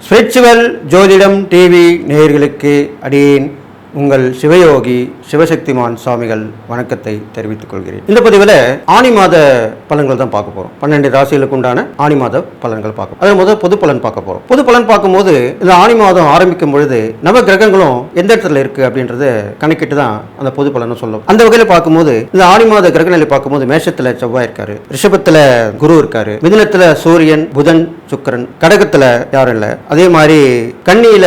Spiritual ஜோதிடம் TV நேயர்களுக்கு அடியேன் உங்கள் சிவயோகி சிவசக்திமான் சுவாமிகள் வணக்கத்தை தெரிவித்துக் கொள்கிறேன். இந்த பதிவில் ஆணி மாத பலன்கள் தான் பார்க்க போறோம். பன்னெண்டு ராசிகளுக்கு உண்டான ஆணி மாத பலன்கள் பார்க்க அதில் முதல் பொது பலன் பார்க்க போறோம். பொது பலன் பார்க்கும்போது இந்த ஆணி மாதம் ஆரம்பிக்கும் பொழுது நவ கிரகங்களும் எந்த இடத்துல இருக்கு அப்படின்றத கணக்கிட்டு தான் அந்த பொது பலனை சொல்லும். அந்த வகையில் பார்க்கும்போது இந்த ஆணி மாத கிரகநிலை பார்க்கும்போது மேஷத்துல செவ்வாய் இருக்காரு. ரிஷபத்துல குரு இருக்காரு. மிதினத்தில் சூரியன் புதன் சுக்கிரன் கடகத்துல யாரும் இல்லை. அதே மாதிரி கன்னியில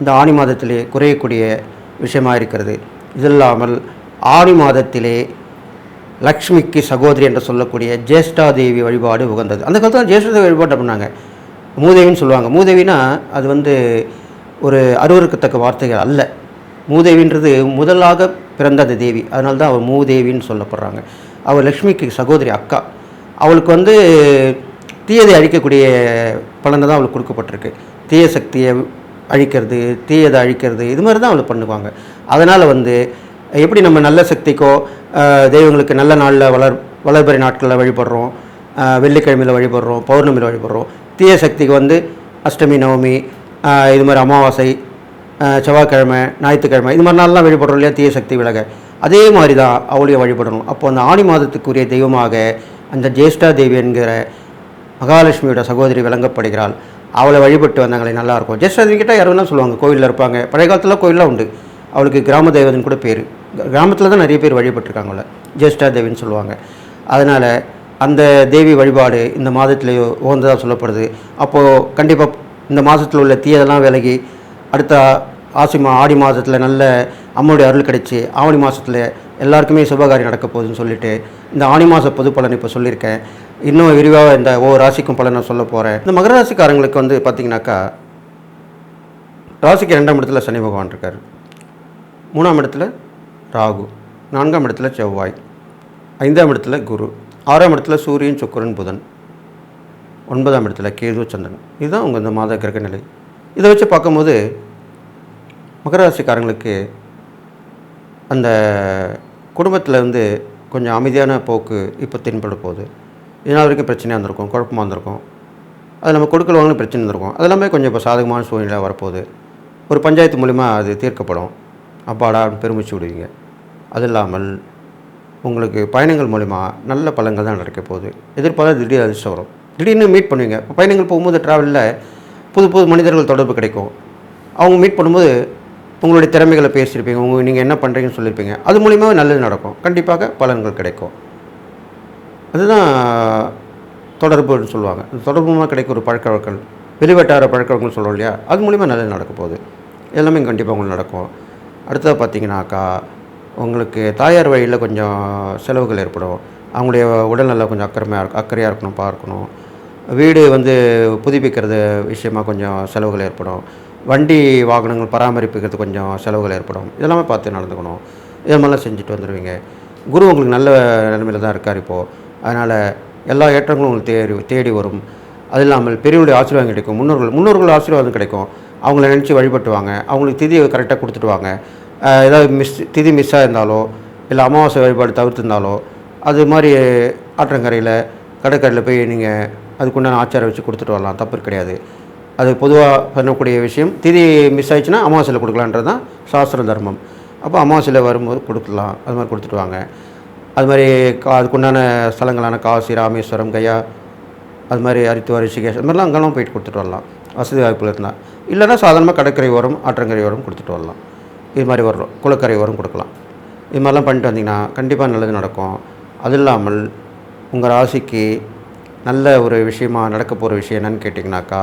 இந்த ஆணி மாதத்திலே குறையக்கூடிய விஷயமா இருக்கிறது இது இல்லாமல் ஆணி மாதத்திலே லக்ஷ்மிக்கு சகோதரி என்று சொல்லக்கூடிய ஜேஷ்டா தேவி வழிபாடு உகந்தது. அந்த காலத்தில் ஜேஷ்டாதேவி வழிபாடு பண்ணாங்க மூதேவின்னு சொல்லுவாங்க. மூதேவினா அது வந்து ஒரு அருவருக்கத்தக்க வார்த்தைகள் அல்ல. மூதேவின்றது முதலாக பிறந்த அந்த தேவி. அதனால தான் அவள் மூதேவின்னு சொல்லப்படுறாங்க. அவள் லக்ஷ்மிக்கு சகோதரி அக்கா. அவளுக்கு வந்து தீயதை அழிக்கக்கூடிய பலனை தான் அவளுக்கு கொடுக்கப்பட்டிருக்கு. தீய சக்தியை அழிக்கிறது தீயதை அழிக்கிறது இது மாதிரி தான் அவளை பண்ணுவாங்க. அதனால் வந்து எப்படி நம்ம நல்ல சக்திக்கோ தெய்வங்களுக்கு நல்ல நாளில் வளர் வளர்பிறை நாட்களில் வழிபடுறோம் வெள்ளிக்கிழமையில் வழிபடுறோம் பௌர்ணமியில் வழிபடுறோம். தீய சக்திக்கு வந்து அஷ்டமி நவமி இது மாதிரி அமாவாசை செவ்வாய்க்கிழமை ஞாயிற்றுக்கிழமை இது மாதிரி நாளெலாம் வழிபடுறோம் இல்லையா தீய சக்தி விலக. அதே மாதிரி தான் அவளையும் வழிபடணும். அப்போ அந்த ஆணி மாதத்துக்குரிய தெய்வமாக அந்த ஜேஷ்டா தேவி என்கிற மகாலட்சுமியோட சகோதரி விளங்கப்படுகிறாள். அவளை வழிபட்டு வந்தாங்களே நல்லாயிருக்கும். ஜஸ்ட் அது கிட்டே யாரும் சொல்லுவாங்க கோவிலில் இருப்பாங்க. பழைய காலத்தில் கோயிலெலாம் உண்டு. அவளுக்கு கிராம தெய்வத்தின் கூட பேர். கிராமத்தில் தான் நிறைய பேர் வழிபட்டிருக்காங்கள ஜேஷ்டா தேவின்னு சொல்லுவாங்க. அதனால் அந்த தேவி வழிபாடு இந்த மாதத்துலேயோ உகந்ததாக சொல்லப்படுது. அப்போது கண்டிப்பாக இந்த மாதத்தில் உள்ள தீயதெல்லாம் விலகி அடுத்த ஆசி மா ஆடி மாதத்தில் நல்ல அம்மனுடைய அருள் கிடைச்சி ஆவணி மாதத்தில் எல்லாருக்குமே சுபகாரியம் நடக்க போகுதுன்னு சொல்லிட்டு இந்த ஆணி மாத பொது பலன் இப்போ சொல்லியிருக்கேன். இன்னும் விரிவாக இந்த ஒவ்வொரு ராசிக்கும் பலன் நான் சொல்ல போகிறேன் இந்த மகர ராசிக்காரங்களுக்கு வந்து பார்த்தீங்கன்னாக்கா ராசிக்கு ரெண்டாம் இடத்துல சனி பகவான் இருக்கார். மூணாம் இடத்துல ராகு நான்காம் இடத்துல செவ்வாய் ஐந்தாம் இடத்துல குரு ஆறாம் இடத்துல சூரியன் சுக்கிரன் புதன் ஒன்பதாம் இடத்துல கேது சந்திரன். இதுதான் உங்கள் இந்த மாத கிரக நிலை. இதை வச்சு பார்க்கும்போது மகர ராசிக்காரங்களுக்கு அந்த குடும்பத்தில் வந்து கொஞ்சம் அமைதியான போக்கு இப்போ தென்பட போகுது. இதனால் வரைக்கும் பிரச்சனையாக இருந்திருக்கும் குழப்பமாக இருந்திருக்கும். அது நம்ம கொடுக்கல் வாங்கணும் பிரச்சனை இருந்திருக்கும். அதெல்லாமே கொஞ்சம் இப்போ சாதகமான சூழ்நிலை வரப்போகுது. ஒரு பஞ்சாயத்து மூலிமா அது தீர்க்கப்படும். அப்பாடா அப்படின்னு பெருமிச்சு விடுவீங்க. அது இல்லாமல் உங்களுக்கு பயணங்கள் மூலிமா நல்ல பழங்கள் தான் நடக்க போகுது. எதிர்பார்த்தா திடீர் அதிர்ஷ்டம் வரும். திடீர்னு மீட் பண்ணுவீங்க. பயணங்கள் போகும்போது ட்ராவலில் புது புது மனிதர்கள் தொடர்பு கிடைக்கும். அவங்க மீட் பண்ணும்போது உங்களுடைய திறமைகளை பேசியிருப்பீங்க. உங்கள் நீங்கள் என்ன பண்ணுறீங்கன்னு சொல்லியிருப்பீங்க. அது மூலியமாவே நல்லது நடக்கும். கண்டிப்பாக பலன்கள் கிடைக்கும். அதுதான் தொடர்புன்னு சொல்லுவாங்க. தொடர்பு மூலமாக கிடைக்க ஒரு பழக்க வழக்கங்கள். வெளிவட்டார பழக்க வழக்கங்கள் சொல்கிறோம் இல்லையா? அது மூலிமா நல்லது நடக்க போகுது. எல்லாமே கண்டிப்பாக உங்களுக்கு நடக்கும். அடுத்தது பார்த்தீங்கன்னாக்கா உங்களுக்கு தாயார் வழியில் கொஞ்சம் செலவுகள் ஏற்படும். அவங்களுடைய உடல்நல கொஞ்சம் அக்கறையாக இருக்கும் அக்கறையாக இருக்கணும் பார்க்கணும். வீடு வந்து புதுப்பிக்கிறது விஷயமா கொஞ்சம் செலவுகள் ஏற்படும். வண்டி வாகனங்கள் பராமரிப்புக்கிறது கொஞ்சம் செலவுகள் ஏற்படும். இதெல்லாமே பார்த்து நடந்துக்கணும். இது மாதிரிலாம் செஞ்சுட்டு வந்துடுவீங்க குரு உங்களுக்கு நல்ல நிலைமையில் தான் இருக்கார் இப்போது அதனால் எல்லா ஏற்றங்களும் உங்களுக்கு தேடி தேடி வரும். அது இல்லாமல் பெரியவருடைய ஆசீர்வாதம் கிடைக்கும். முன்னோர்கள் முன்னோர்கள் ஆசீர்வாதம் கிடைக்கும். அவங்கள நினச்சி வழிபட்டுவாங்க. அவங்களுக்கு திதியை கரெக்டாக கொடுத்துட்டு வாங்க ஏதாவது மிஸ் திதி மிஸ்ஸாக இருந்தாலோ இல்லை அமாவாசை வழிபாடு தவிர்த்திருந்தாலோ அது மாதிரி ஆற்றங்கரையில் கடற்கரையில் போய் நீங்கள் அதுக்குண்டான ஆச்சாரம் வச்சு கொடுத்துட்டு வரலாம். தப்பு கிடையாது. அது பொதுவாக பண்ணக்கூடிய விஷயம். திதி மிஸ் ஆயிடுச்சுன்னா அமாவாசையில் கொடுக்கலான்றது தான் சாஸ்திர தர்மம். அப்போ அமாவாசையில் வரும்போது கொடுக்கலாம். அது மாதிரி கொடுத்துட்டு வாங்க. அது மாதிரி கா அதுக்குண்டான ஸ்தலங்களான காசி ராமேஸ்வரம் கயா அது மாதிரி ஹரித்துவார் ரிஷிகேஷ் அது மாதிரிலாம் அங்கெல்லாம் போயிட்டு கொடுத்துட்டு வரலாம். வசதி வாய்ப்புகள் இருந்தால் இல்லைன்னா சாதாரணமாக கடற்கரை ஓரம் ஆற்றங்கரை ஓரம் கொடுத்துட்டு வரலாம். இது மாதிரி வரும் குளக்கரை ஓரம் கொடுக்கலாம். இது மாதிரிலாம் பண்ணிட்டு வந்தீங்கன்னா கண்டிப்பாக நல்லது நடக்கும். அது இல்லாமல் உங்கள் ராசிக்கு நல்ல ஒரு விஷயமாக நடக்க போகிற விஷயம் என்னன்னு கேட்டிங்கனாக்கா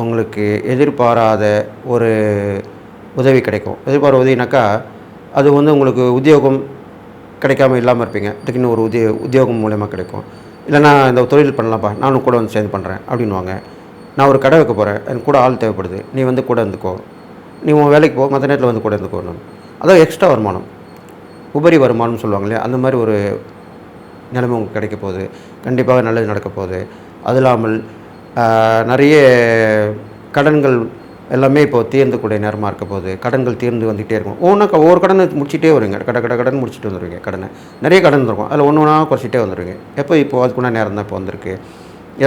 உங்களுக்கு எதிர்பாராத ஒரு உதவி கிடைக்கும். எதிர்பாராத உதவினாக்கா அது வந்து உங்களுக்கு உத்தியோகம் கிடைக்காம இல்லாமல் இருப்பீங்க. திடீர்னு ஒரு உத்தியோ உத்தியோகம் மூலயமா கிடைக்கும். இல்லைனா இந்த தொழில் பண்ணலாம்ப்பா நானும் கூட வந்து சேர்ந்து பண்ணுறேன் அப்படின்வாங்க நான் ஒரு கடை வைக்க போகிறேன் எனக்கு கூட ஆள் தேவைப்படுது நீ வந்து கூட இருந்துக்கோ. நீ உன் வேலைக்கு போ மற்ற நேரத்தில் வந்து கூட இருந்துக்கோணும் அதாவது எக்ஸ்ட்ரா வருமானம். உபரி வருமானம்னு சொல்லுவாங்க இல்லையா அந்த மாதிரி ஒரு நிலைமை உங்களுக்கு கிடைக்க போகுது. கண்டிப்பாக நல்லது நடக்க போகுது. அது இல்லாமல் நிறைய கடன்கள் எல்லாமே இப்போ தீர்ந்துக்கூடிய நேரமாக இருக்க போகுது. கடன்கள் தீர்ந்து வந்துகிட்டே இருக்கும். ஒவ்வொன்றா ஒவ்வொரு கடனை முடிச்சிட்டே வருவீங்க. கட கட கடன் முடிச்சுட்டு வந்துடுவீங்க கடனை. நிறைய கடன் இருக்கும் அதில் ஒன்று ஒன்றா குறைச்சிட்டே வந்துடுவீங்க எப்போ இப்போ அதுக்குள்ள நேரம் தான் இப்போ வந்திருக்கு.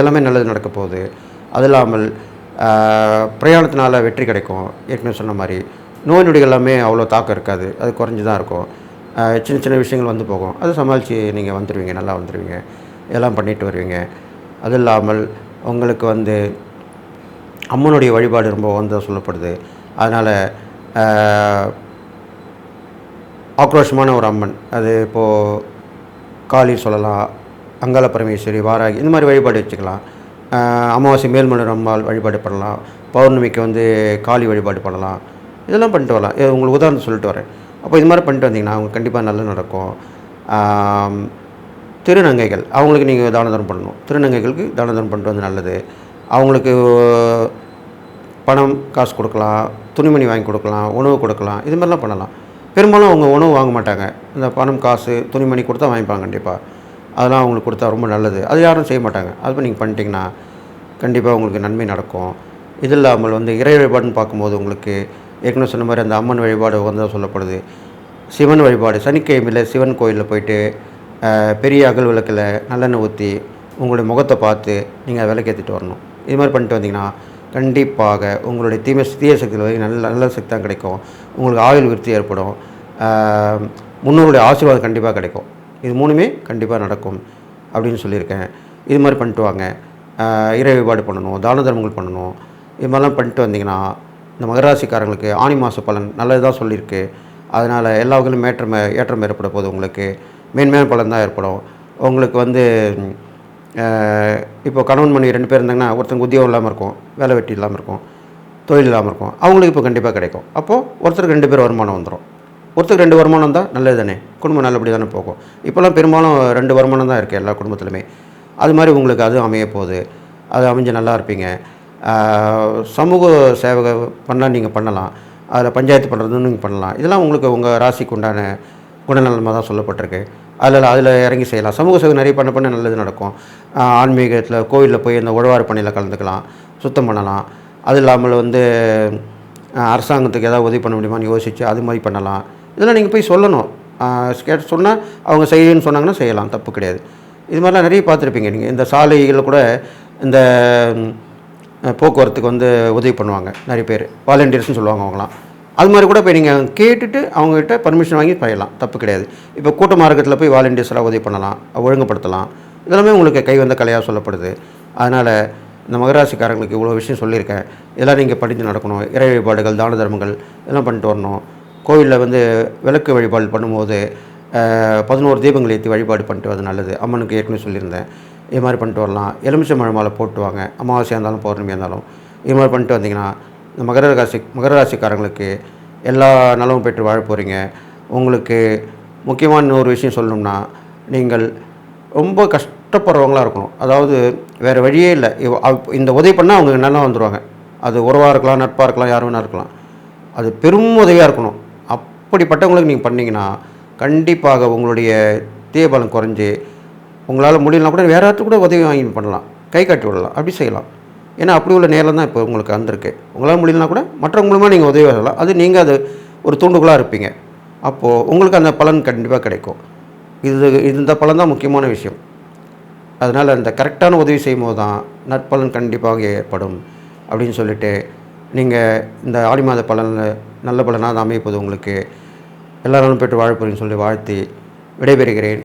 எல்லாமே நல்லது நடக்க போகுது. அது இல்லாமல் பிரயாணத்தினால் வெற்றி கிடைக்கும். ஏற்கனவே சொன்ன மாதிரி நோய் நொடிகள் எல்லாமே அவ்வளோ தாக்கம் இருக்காது. அது குறைஞ்சி தான் இருக்கும். சின்ன சின்ன விஷயங்கள் வந்து போகும். அதை சமாளித்து நீங்கள் வந்துடுவீங்க நல்லா வந்துடுவீங்க எல்லாம் பண்ணிட்டு வருவீங்க. அது இல்லாமல் உங்களுக்கு வந்து அம்மனுடைய வழிபாடு ரொம்ப வந்து சொல்லப்படுது. அதனால் ஆக்ரோஷமான ஒரு அம்மன். அது இப்போது காளி சொல்லலாம் அங்கால பரமேஸ்வரி வாராகி இந்த மாதிரி வழிபாடு வச்சுக்கலாம். அமாவாசை மேல்மலர் அம்மாள் வழிபாடு பண்ணலாம். பௌர்ணமிக்கு வந்து காளி வழிபாடு பண்ணலாம். இதெல்லாம் பண்ணிட்டு வரலாம். உங்களுக்கு உதாரணம் சொல்லிட்டு வரேன். அப்போ இது மாதிரி பண்ணிட்டு வந்தீங்கன்னா அவங்க கண்டிப்பாக நல்லா நடக்கும். திருநங்கைகள் அவங்களுக்கு நீங்கள் தான பண்ணணும். திருநங்கைகளுக்கு தான பண்ணுறது வந்து நல்லது. அவங்களுக்கு பணம் காசு கொடுக்கலாம் துணிமணி வாங்கி கொடுக்கலாம் உணவு கொடுக்கலாம் இது மாதிரிலாம் பண்ணலாம். பெரும்பாலும் அவங்க உணவு வாங்க மாட்டாங்க. இந்த பணம் காசு துணிமணி கொடுத்தா வாங்கிப்பாங்க கண்டிப்பாக அதெல்லாம் அவங்களுக்கு கொடுத்தா ரொம்ப நல்லது. அது யாரும் செய்ய மாட்டாங்க. அது நீங்கள் பண்ணிட்டீங்கன்னா கண்டிப்பாக உங்களுக்கு நன்மை நடக்கும். இது இல்லாமல் வந்து இறை வழிபாடுன்னு பார்க்கும்போது உங்களுக்கு ஏற்கனவே சொன்ன மாதிரி அந்த அம்மன் வழிபாடு வந்து சொல்லப்படுது. சிவன் வழிபாடு சனிக்கிழமையில் சிவன் கோயிலில் போயிட்டு பெரிய அகல் விளக்கில் நல்லெண்ணெய் ஊற்றி உங்களுடைய முகத்தை பார்த்து நீங்கள் விளக்கேற்றிட்டு வரணும். இது மாதிரி பண்ணிட்டு வந்தீங்கன்னா கண்டிப்பாக உங்களுடைய தீமை தீய சக்தியில் வந்து நல்ல நல்ல சக்தி தான் கிடைக்கும். உங்களுக்கு ஆயுள் விருத்தி ஏற்படும். முன்னோருடைய ஆசீர்வாதம் கண்டிப்பாக கிடைக்கும். இது மூணுமே கண்டிப்பாக நடக்கும் அப்படின்னு சொல்லியிருக்கேன். இது மாதிரி பண்ணிட்டு வாங்க. இறை வழிபாடு பண்ணணும் தான தர்மங்கள் பண்ணணும். இது மாதிரிலாம் பண்ணிட்டு வந்தீங்கன்னா இந்த மகராசிக்காரங்களுக்கு ஆணி மாத பலன் நல்லது தான் சொல்லியிருக்கு. அதனால் எல்லா வகையிலும் ஏற்றம் ஏற்றம் ஏற்பட போகுது உங்களுக்கு. மேன்மையான பலன் தான் ஏற்படும். உங்களுக்கு வந்து இப்போ கணவன் மனைவி ரெண்டு பேர் இருந்தாங்கன்னா ஒருத்தங்க உத்தியோகம் இல்லாமல் இருக்கும் வேலை வெட்டி இல்லாமல் இருக்கும் தொழில் இல்லாமல் இருக்கும் அவங்களுக்கு இப்போ கண்டிப்பாக கிடைக்கும். அப்போது ஒருத்தருக்கு ரெண்டு பேர் வருமானம் வந்துடும் ஒருத்தருக்கு ரெண்டு வருமானம் இருந்தால் நல்லது தானே குடும்பம் நல்லபடி தானே போகும். இப்போல்லாம் பெரும்பாலும் ரெண்டு வருமானம் தான் இருக்குது எல்லா குடும்பத்துலையுமே அது மாதிரி உங்களுக்கு அது அமைய போகுது. அது அமைஞ்சு நல்லா இருப்பீங்க. சமூக சேவை பண்ணால் நீங்கள் பண்ணலாம். அதில் பஞ்சாயத்து பண்ணுறதுன்னு நீங்கள் பண்ணலாம். இதெல்லாம் உங்களுக்கு உங்கள் ராசிக்கு உண்டான குணநலமாக தான் சொல்லப்பட்டிருக்கு. அதில் அதில் இறங்கி செய்யலாம். சமூக சேவை நிறைய பண்ண பண்ண நல்லது நடக்கும். ஆன்மீகத்தில் கோவிலில் போய் இந்த உழவார் பணியில் கலந்துக்கலாம் சுத்தம் பண்ணலாம். அது இல்லாமல் வந்து அரசாங்கத்துக்கு ஏதாவது உதவி பண்ண முடியுமான்னு யோசித்து அது மாதிரி பண்ணலாம். இதெல்லாம் நீங்கள் போய் சொல்லணும். கேட்டு சொன்னால் அவங்க செய்யணும்னு சொன்னாங்கன்னா செய்யலாம். தப்பு கிடையாது. இது மாதிரிலாம் நிறைய பார்த்துருப்பீங்க நீங்கள் இந்த சாலைகளில் கூட இந்த போக்குவரத்துக்கு வந்து உதவி பண்ணுவாங்க. நிறைய பேர். வாலண்டியர்ஸ்னு சொல்லுவாங்க அவங்களாம் அது மாதிரி கூட போய் நீங்கள் கேட்டுட்டு அவங்ககிட்ட பர்மிஷன் வாங்கி செய்யலாம் தப்பு கிடையாது. இப்போ கூட்ட மார்க்கத்தில் போய் வாலண்டியர்ஸ்லாம் உதவி பண்ணலாம் ஒழுங்குபடுத்தலாம். இதெல்லாமே உங்களுக்கு கை வந்த கலையாக சொல்லப்படுது. அதனால் இந்த மகராசிக்காரங்களுக்கு இவ்வளோ விஷயம் சொல்லியிருக்கேன். இதெல்லாம் நீங்கள் படித்து நடக்கணும். இறை வழிபாடுகள் தான தர்மங்கள் இதெல்லாம் பண்ணிட்டு வரணும். கோவிலில் வந்து விளக்கு வழிபாடு பண்ணும்போது பதினோரு தீபங்கள் ஏற்றி வழிபாடு பண்ணிட்டு வரது நல்லது. அம்மனுக்கு ஏற்கனவே சொல்லியிருந்தேன். இது மாதிரி பண்ணிட்டு வரலாம். எலுமிச்சை மழை மாலை போட்டுவாங்க. அமாவாசையாக இருந்தாலும் பௌர்ணமியாக இருந்தாலும். இது மாதிரி பண்ணிட்டு வந்தீங்கன்னா இந்த மகர ராசி மகர ராசிக்காரங்களுக்கு எல்லா நலமும் பெற்று வாழ போகிறீங்க உங்களுக்கு முக்கியமான ஒரு விஷயம் சொல்லணும்னா நீங்கள் ரொம்ப கஷ்டப்படுறவங்களா இருக்கணும். அதாவது வேறு வழியே இல்லை. இந்த உதவி பண்ணால் அவங்க நல்லா வந்துடுவாங்க அது உறவாக இருக்கலாம் நட்பாக இருக்கலாம் யார் வேணா இருக்கலாம். அது பெரும் உதவியாக இருக்கணும். அப்படிப்பட்டவங்களுக்கு நீங்கள் பண்ணிங்கன்னா கண்டிப்பாக உங்களுடைய தீயபலம் குறைஞ்சி உங்களால் முடியலனா கூட வேறு யார்கிட்ட கூட உதவி வாங்கி பண்ணலாம். கை காட்டி விடலாம். அப்படி செய்யலாம். ஏன்னா அப்படி உள்ள நேரம் தான் இப்போ உங்களுக்கு வந்திருக்கு. உங்களால் முடியலனா கூட மற்றவங்க மூலமாக நீங்கள் உதவி வரலாம் அது நீங்கள் அது ஒரு தூண்டுகோலாக இருப்பீங்க. அப்போது உங்களுக்கு அந்த பலன் கண்டிப்பாக கிடைக்கும். இது இந்த பலன் தான் முக்கியமான விஷயம். அதனால் அந்த கரெக்டான உதவி செய்யும்போது தான் நற்பலன் கண்டிப்பாக ஏற்படும் அப்படின்னு சொல்லிட்டு நீங்கள் இந்த ஆடி மாத பலனில் நல்ல பலனாக அமைப்பது உங்களுக்கு. எல்லா பெற்று வாழ்ப்புறேன்னு சொல்லி வாழ்த்தி விடைபெறுகிறேன்.